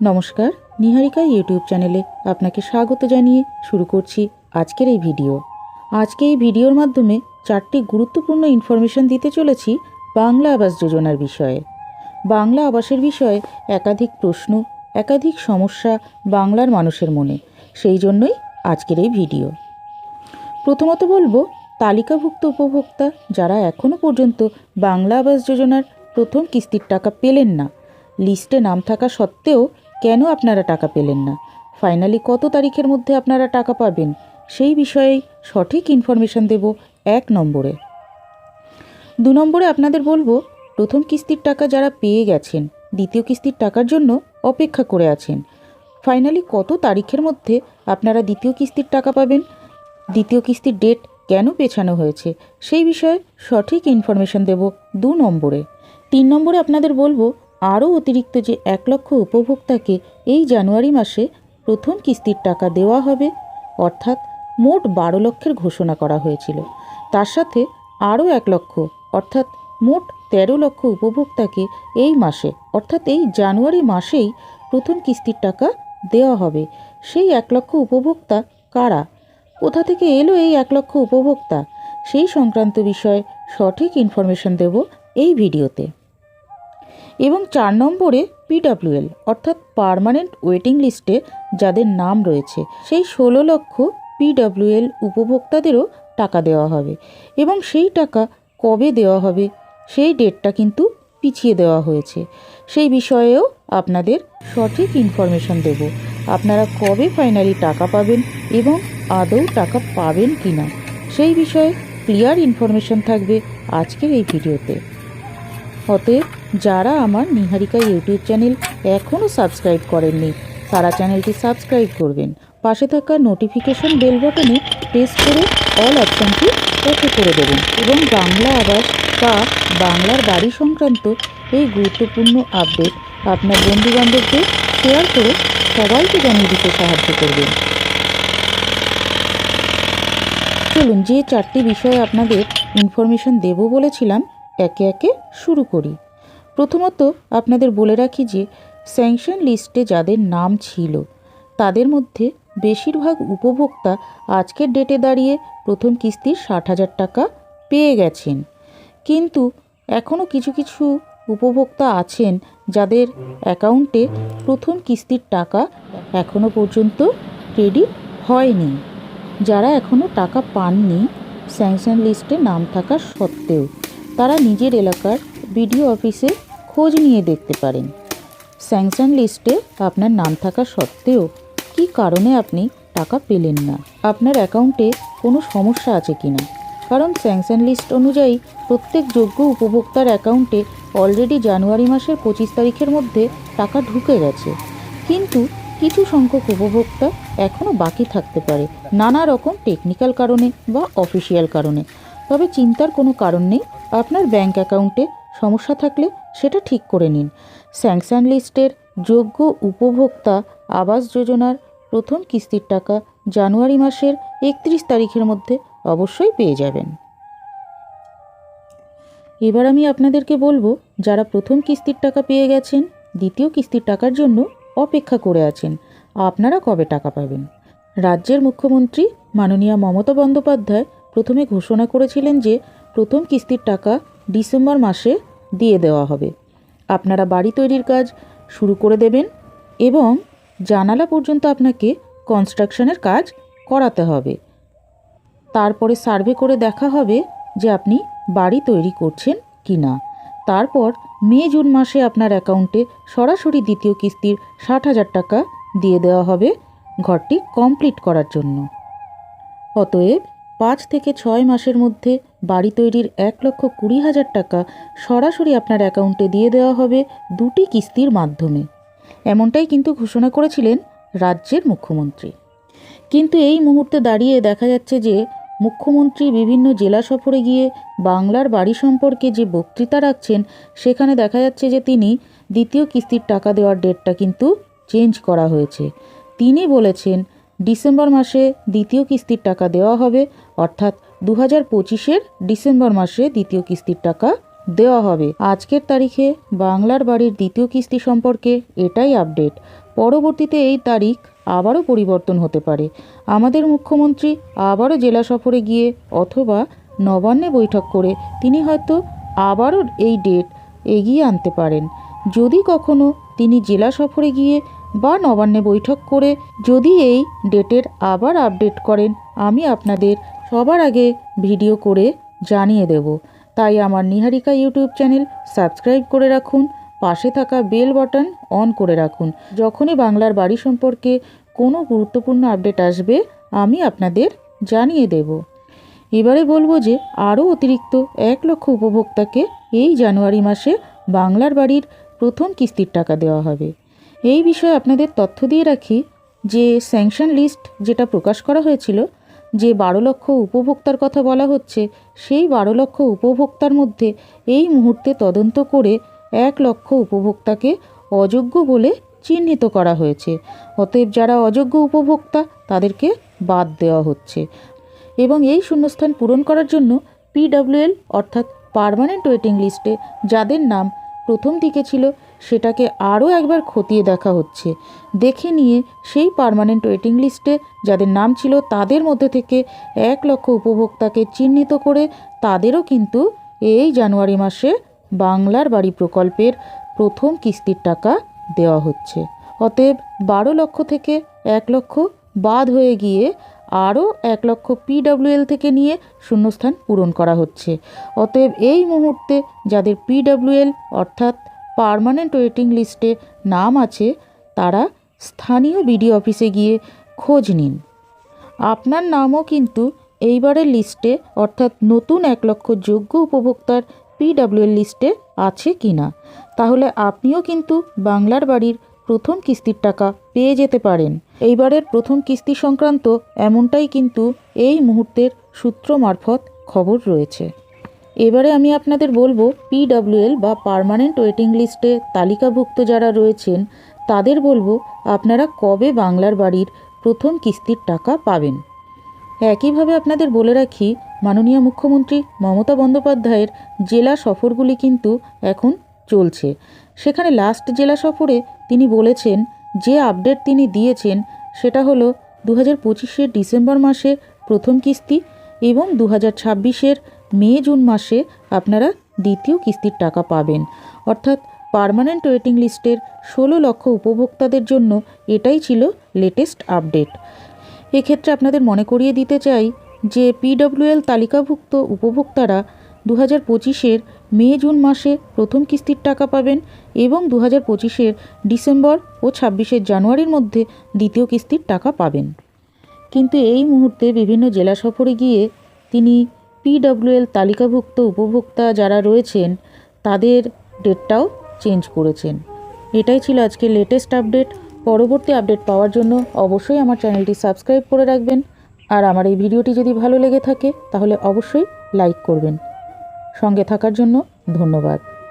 নমস্কার, নিহারিকা ইউটিউব চ্যানেলে আপনাকে স্বাগত জানিয়ে শুরু করছি আজকের এই ভিডিও। আজকে এই ভিডিওর মাধ্যমে চারটি গুরুত্বপূর্ণ ইনফরমেশন দিতে চলেছি বাংলা আবাস যোজনার বিষয়ে। বাংলা আবাসের বিষয়ে একাধিক প্রশ্ন, একাধিক সমস্যা বাংলার মানুষের মনে। সেই জন্যই আজকের এই ভিডিও। প্রথমত বলব, তালিকাভুক্ত উপভোক্তা যারা এখনও পর্যন্ত বাংলা আবাস যোজনার প্রথম কিস্তির টাকা পেলেন না লিস্টে নাম থাকা সত্ত্বেও কেন আপনারা টাকা পেলেন না? ফাইনালি কত তারিখের মধ্যে আপনারা টাকা পাবেন? সেই বিষয়ে সঠিক ইনফরমেশন দেব এক নম্বরে। দু নম্বরে আপনাদের বলব, প্রথম কিস্তির টাকা যারা পেয়ে গেছেন, দ্বিতীয় কিস্তির টাকার জন্য অপেক্ষা করে আছেন। ফাইনালি কত তারিখের মধ্যে আপনারা দ্বিতীয় কিস্তির টাকা পাবেন? দ্বিতীয় কিস্তির ডেট কেন পেছানো হয়েছে? সেই বিষয়ে সঠিক ইনফরমেশন দেব দু নম্বরে। তিন নম্বরে আপনাদের বলব আরও অতিরিক্ত যে এক লক্ষ উপভোক্তাকে এই জানুয়ারি মাসে প্রথম কিস্তির টাকা দেওয়া হবে, অর্থাৎ মোট বারো লক্ষের ঘোষণা করা হয়েছিল। তার সাথে আরও এক লক্ষ, অর্থাৎ মোট তেরো লক্ষ উপভোক্তাকে এই মাসে, অর্থাৎ এই জানুয়ারি মাসেই প্রথম কিস্তির টাকা দেওয়া হবে। সেই এক লক্ষ উপভোক্তা কারা? কোথা থেকে এলো এই এক লক্ষ উপভোক্তা? সেই সংক্রান্ত বিষয়ে সঠিক ইনফরমেশন দেব এই ভিডিওতে। এবং চার নম্বরে পিডাব্লিউএল অর্থাৎ পার্মানেন্ট ওয়েটিং লিস্টে যাদের নাম রয়েছে, সেই ষোলো লক্ষ পিডাব্লিউএল উপভোক্তাদেরও টাকা দেওয়া হবে। এবং সেই টাকা কবে দেওয়া হবে, সেই ডেটটা কিন্তু পিছিয়ে দেওয়া হয়েছে। সেই বিষয়েও আপনাদের সঠিক ইনফরমেশন দেব। আপনারা কবে ফাইনালি টাকা পাবেন এবং আদৌ টাকা পাবেন কি না সেই বিষয়ে ক্লিয়ার ইনফরমেশন থাকবে আজকের এই ভিডিওতে। অতএব যারা আমার নিহারিকা ইউটিউব চ্যানেল এখনও সাবস্ক্রাইব করেননি, তারা চ্যানেলটি সাবস্ক্রাইব করবেন। পাশে থাকা নোটিফিকেশন বেল বাটনে প্রেস করে অল অপশানটি ওকে করে দেবেন এবং বাংলা আবাস বা বাংলার বাড়ি সংক্রান্ত এই গুরুত্বপূর্ণ আপডেট আপনার বন্ধুবান্ধবদের শেয়ার করে সবাইকে জানিয়ে দিতে সাহায্য করবেন চলুন যে চারটি বিষয়ে আপনাদের ইনফরমেশন দেব বলেছিলাম, একে একে শুরু করি। প্রথমত আপনাদের বলে রাখি যে স্যাংশন লিস্টে যাদের নাম ছিল, তাদের মধ্যে বেশিরভাগ উপভোক্তা আজকের ডেটে দাঁড়িয়ে প্রথম কিস্তির ষাট হাজার টাকা পেয়ে গেছেন। কিন্তু এখনও কিছু কিছু উপভোক্তা আছেন যাদের অ্যাকাউন্টে প্রথম কিস্তির টাকা এখনও পর্যন্ত ক্রেডিট হয়নি, যারা এখনও টাকা পাননি স্যাংশন লিস্টে নাম থাকা সত্ত্বেও। তারা নিজের এলাকার বিডিও অফিসে খোঁজ নিয়ে দেখতে পারেন। স্যাংশন লিস্টে আপনার নাম থাকা সত্ত্বেও কী কারণে আপনি টাকা পেলেন না? আপনার অ্যাকাউন্টে কোনো সমস্যা আছে কি না? কারণ স্যাংশন লিস্ট অনুযায়ী প্রত্যেক যোগ্য উপভোক্তার অ্যাকাউন্টে অলরেডি জানুয়ারি মাসের পঁচিশ তারিখের মধ্যে টাকা ঢুকে গেছে। কিন্তু কিছু সংখ্যক উপভোক্তা এখনও বাকি থাকতে পারে, নানা রকম টেকনিক্যাল কারণে বা অফিসিয়াল কারণে। তবে চিন্তার কোনো কারণ নেই, আপনার ব্যাংক অ্যাকাউন্টে সমস্যা থাকলে সেটা ঠিক করে নিন। স্যাংশন লিস্টের যোগ্য উপভোক্তা আবাস যোজনার প্রথম কিস্তির টাকা জানুয়ারি মাসের একত্রিশ তারিখের মধ্যে অবশ্যই পেয়ে যাবেন। এবার আমি আপনাদেরকে বলব, যারা প্রথম কিস্তির টাকা পেয়ে গেছেন, দ্বিতীয় কিস্তির টাকার জন্য অপেক্ষা করে আছেন, আপনারা কবে টাকা পাবেন? রাজ্যের মুখ্যমন্ত্রী মাননীয়া মমতা বন্দ্যোপাধ্যায় প্রথমে ঘোষণা করেছিলেন যে প্রথম কিস্তির টাকা ডিসেম্বর মাসে দিয়ে দেওয়া হবে। আপনারা বাড়ি তৈরির কাজ শুরু করে দেবেন এবং জানালা পর্যন্ত আপনাকে কনস্ট্রাকশনের কাজ করাতে হবে। তারপরে সার্ভে করে দেখা হবে যে আপনি বাড়ি তৈরি করছেন কি না তারপর মে, জুন মাসে আপনার অ্যাকাউন্টে সরাসরি দ্বিতীয় কিস্তির ষাট হাজার টাকা দিয়ে দেওয়া হবে ঘরটি কমপ্লিট করার জন্য। অতএব পাঁচ থেকে ছয় মাসের মধ্যে বাড়ি তৈরির এক লক্ষ কুড়ি হাজার টাকা সরাসরি আপনার অ্যাকাউন্টে দিয়ে দেওয়া হবে দুটি কিস্তির মাধ্যমে। এমনটাই কিন্তু ঘোষণা করেছিলেন রাজ্যের মুখ্যমন্ত্রী। কিন্তু এই মুহূর্তে দাঁড়িয়ে দেখা যাচ্ছে যে মুখ্যমন্ত্রী বিভিন্ন জেলা সফরে গিয়ে বাংলার বাড়ি সম্পর্কে যে বক্তৃতা রাখছেন, সেখানে দেখা যাচ্ছে যে তিনি দ্বিতীয় কিস্তির টাকা দেওয়ার ডেটটা কিন্তু চেঞ্জ করা হয়েছে। তিনি বলেছেন ডিসেম্বর মাসে দ্বিতীয় কিস্তির টাকা দেওয়া হবে, অর্থাৎ দু হাজার পঁচিশের ডিসেম্বর মাসে দ্বিতীয় কিস্তির টাকা দেওয়া হবে। আজকের তারিখে বাংলার বাড়ির দ্বিতীয় কিস্তি সম্পর্কে এটাই আপডেট। পরবর্তীতে এই তারিখ আবারও পরিবর্তন হতে পারে। আমাদের মুখ্যমন্ত্রী আবারও জেলা সফরে গিয়ে অথবা নবান্নে বৈঠক করে তিনি হয়তো আবারও এই ডেট এগিয়ে আনতে পারেন। যদি কখনো তিনি জেলা সফরে গিয়ে বা নবান্নে বৈঠক করে যদি এই ডেটের আবার আপডেট করেন, আমি আপনাদের সবার আগে ভিডিও করে জানিয়ে দেব। তাই আমার নিহারিকা ইউটিউব চ্যানেল সাবস্ক্রাইব করে রাখুন, পাশে থাকা বেল বাটন অন করে রাখুন। যখনই বাংলার বাড়ি সম্পর্কে কোনো গুরুত্বপূর্ণ আপডেট আসবে, আমি আপনাদের জানিয়ে দেব। এবারে বলব যে, আরও অতিরিক্ত এক লক্ষ উপভোক্তাকে এই জানুয়ারি মাসে বাংলার বাড়ির প্রথম কিস্তির টাকা দেওয়া হবে। এই বিষয়ে আপনাদের তথ্য দিয়ে রাখি যে স্যাংশন লিস্ট যেটা প্রকাশ করা হয়েছিল, যে বারো লক্ষ উপভোক্তার কথা বলা হচ্ছে, সেই বারো লক্ষ উপভোক্তার মধ্যে এই মুহূর্তে তদন্ত করে এক লক্ষ উপভোক্তাকে অযোগ্য বলে চিহ্নিত করা হয়েছে। অতএব যারা অযোগ্য উপভোক্তা, তাদেরকে বাদ দেওয়া হচ্ছে। এবং এই শূন্যস্থান পূরণ করার জন্য পিডব্লিউএল অর্থাৎ পারমানেন্ট ওয়েটিং লিস্টে যাদের নাম প্রথম দিকে ছিল সেটাকে আরও একবার খতিয়ে দেখা হচ্ছে। দেখে নিয়ে সেই পার্মানেন্ট ওয়েটিং লিস্টে যাদের নাম ছিল তাদের মধ্যে থেকে এক লক্ষ উপভোক্তাকে চিহ্নিত করে তাদেরও কিন্তু এই জানুয়ারি মাসে বাংলার বাড়ি প্রকল্পের প্রথম কিস্তির টাকা দেওয়া হচ্ছে। অতএব বারো লক্ষ থেকে এক লক্ষ বাদ হয়ে গিয়ে আরও এক লক্ষ পিডব্লিউএল থেকে নিয়ে শূন্যস্থান পূরণ করা হচ্ছে। অতএব এই মুহূর্তে যাদের পিডব্লিউএল অর্থাৎ পার্মানেন্ট ওয়েটিং লিস্টে নাম আছে, তারা স্থানীয় বিডি অফিসে গিয়ে খোঁজ নিন। আপনার নামও কিন্তু এইবারের লিস্টে, অর্থাৎ নতুন এক লক্ষ যোগ্য উপভোক্তার পিডব্লিউএল লিস্টে আছে কি না? তাহলে আপনিও কিন্তু বাংলার বাড়ির প্রথম কিস্তির টাকা পেয়ে যেতে পারেন। এইবারের প্রথম কিস্তি সংক্রান্ত এমনটাই কিন্তু এই মুহূর্তের সূত্র মারফত খবর রয়েছে। এবারে আমি আপনাদের বলব পিডব্লিউএল বা পার্মানেন্ট ওয়েটিং লিস্টে তালিকাভুক্ত যারা রয়েছেন, তাদের বলব আপনারা কবে বাংলার বাড়ির প্রথম কিস্তির টাকা পাবেন। একইভাবে আপনাদের বলে রাখি, মাননীয় মুখ্যমন্ত্রী মমতা বন্দ্যোপাধ্যায়ের জেলা সফরগুলি কিন্তু এখন চলছে। সেখানে লাস্ট জেলা সফরে তিনি বলেছেন, যে আপডেট তিনি দিয়েছেন, সেটা হলো দু হাজার ডিসেম্বর মাসে প্রথম কিস্তি এবং দু হাজার মে, জুন মাসে আপনারা দ্বিতীয় কিস্তির টাকা পাবেন। অর্থাৎ পার্মানেন্ট ওয়েটিং লিস্টের ষোলো লক্ষ উপভোক্তাদের জন্য এটাই ছিল লেটেস্ট আপডেট এক্ষেত্রে আপনাদের মনে করিয়ে দিতে চাই যে পিডব্লিউএল তালিকাভুক্ত উপভোক্তারা দু হাজার পঁচিশের মে, জুন মাসে প্রথম কিস্তির টাকা পাবেন এবং দু হাজার পঁচিশের ডিসেম্বর ও ছাব্বিশের জানুয়ারির মধ্যে দ্বিতীয় কিস্তির টাকা পাবেন। কিন্তু এই মুহূর্তে বিভিন্ন জেলা সফরে গিয়ে তিনি পিডব্লিউএল তালিকাভুক্ত উপভোক্তা যারা রয়েছেন, তাদের ডেটটাও চেঞ্জ করেছেন। এটাই ছিল আজকের লেটেস্ট আপডেট পরবর্তী আপডেট পাওয়ার জন্য অবশ্যই আমার চ্যানেলটি সাবস্ক্রাইব করে রাখবেন। আর আমার এই ভিডিওটি যদি ভালো লেগে থাকে, তাহলে অবশ্যই লাইক করবেন। সঙ্গে থাকার জন্য ধন্যবাদ।